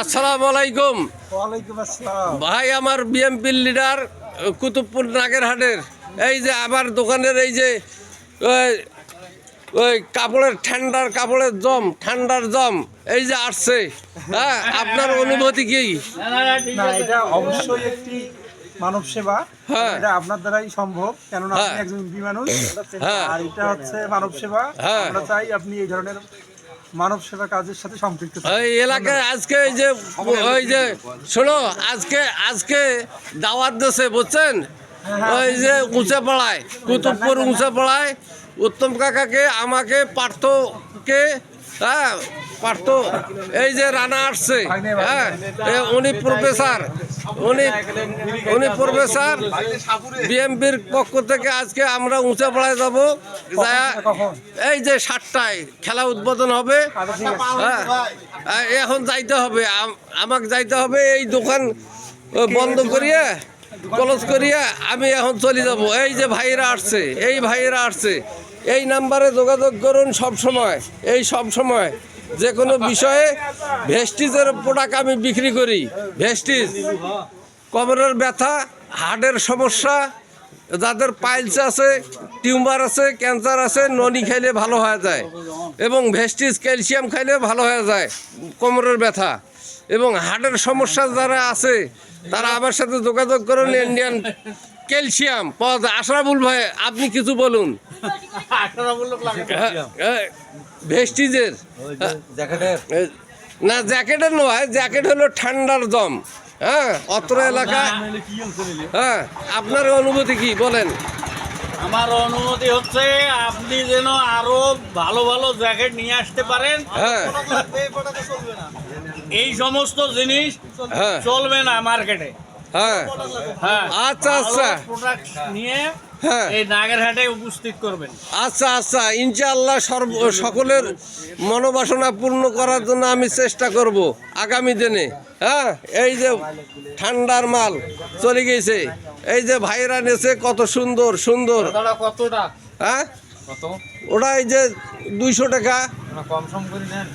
আসসালামু আলাইকুম। ওয়ালাইকুম ভাই আমার বিএমপির লিডার কুতুবপুর নাগেরহাটের। এই যে আমার দোকানের এই যে ওই কাপড়ের ঠান্ডার কাপড়ের জম ঠান্ডার জম এই যে আসছে। হ্যাঁ আপনার অনুভূতি কি? না এটা অবশ্যই একটি মানব সেবা। হ্যাঁ। এটা আপনার দ্বারাই সম্ভব কেননা হ্যাঁ। আপনি একজন মানুষ। হ্যাঁ। আর এটা হচ্ছে মানব সেবা। হ্যাঁ। আমরা চাই আপনি এই ধরনের মানব সেবা কাজের সাথে সম্পৃক্ত। ওই এলাকায় আজকে এই যে, ওই যে, শোনো, আজকে আজকে দাওয়াত দিয়েছে, বুঝছেন ওই যে উঁচে পাড়ায় কুতুবপুর উঁচে পাড়ায় উত্তম কাকাকে, আমাকে, পার্থকে হ্যাঁ পার্থ, এই যে রানা আসছে হ্যাঁ উনি প্রফেসর উনি উনি প্রফেসর বিএমপির পক্ষ থেকে আজকে আমরা উঁচে পাড়ায় যাব এই যে সাতটায় খেলা উদ্বোধন হবে। আছে। হ্যাঁ এখন যাইতে হবে। আম- আমাকে যাইতে হবে, এই দোকান বন্ধ করিয়া, ক্লোজ করিয়া আমি এখন চলে যাব। এই যে ভাইরা আসছে, এই ভাইরা আসছে। এই নাম্বারে যোগাযোগ করুন সব সময় এই সব সময় যে কোনো বিষয়ে ভেস্টিজের প্রোডাক্ট আমি বিক্রি করি। ভেস্টিজ, কোমরের ব্যথা, হার্টের সমস্যা, যাদের পাইলস আছে, টিউমার আছে, ক্যান্সার আছে, ননি খাইলে ভালো হয়ে যায় এবং ভেস্টিজ, ক্যালসিয়াম খাইলে ভালো হয়ে যায়, কোমরের ব্যথা এবং হার্টের সমস্যা যারা আছে, তারা আমার সাথে যোগাযোগ করুন ইন্ডিয়ান ক্যালসিয়াম পাওয়া যায় আশরাফুল ভাই, আপনি কিছু বলুন। ভেস্টিজের। না জ্যাকেটের নয় জ্যাকেট হলো ঠান্ডার দম। হ্যাঁ অত্র এলাকায় হ্যাঁ আপনার অনুভূতি কি বলেন। আমার অনুমতি হচ্ছে আপনি যেন আরও ভালো ভালো জ্যাকেট নিয়ে আসতে পারেন হ্যাঁ। এই সমস্ত জিনিস হ্যাঁ। চলবে না মার্কেটে হ্যাঁ। হ্যাঁ। আচ্ছা, আচ্ছা। প্রোডাক্ট নিয়ে হ্যাঁ। এই নাগেরহাটে উপস্থিত করবেন। আচ্ছা আচ্ছা। ইনশাআল্লাহ সর্ব সকলের মনোবাসনা পূর্ণ করার জন্য আমি চেষ্টা করব আগামী দিনে। হ্যাঁ এই যে ঠান্ডার মাল চলে গেছে। এই যে ভাইরা নেছে কত সুন্দর সুন্দর। কতটা? হ্যাঁ? ওটা এই যে দুইশো টাকা। কম সম করে নেন।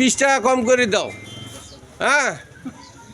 বিশ টাকা কম করে দাও। হ্যাঁ?